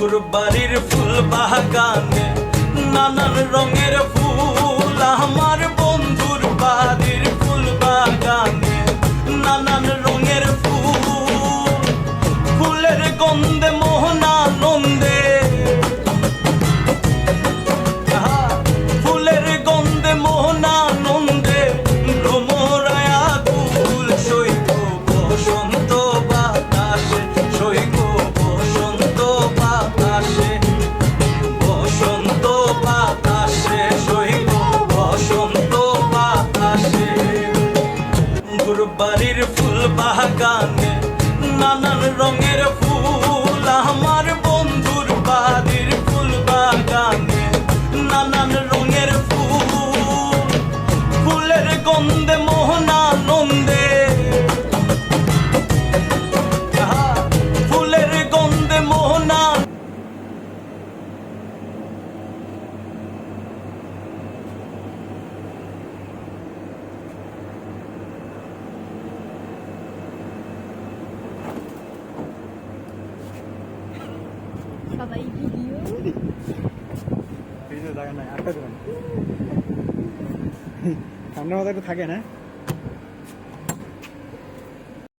বন্ধুর বাড়ির ফুল বাগানে, নানান রঙের ফুল আমার বন্ধুর বাড়ির ফুল বাগানে, নানান রঙের ফুল, ফুলের গন্ধে গুরবাড়ির ফুল বাগানে নানান রঙের ভিডিও এই মাথা একটু থাকে না।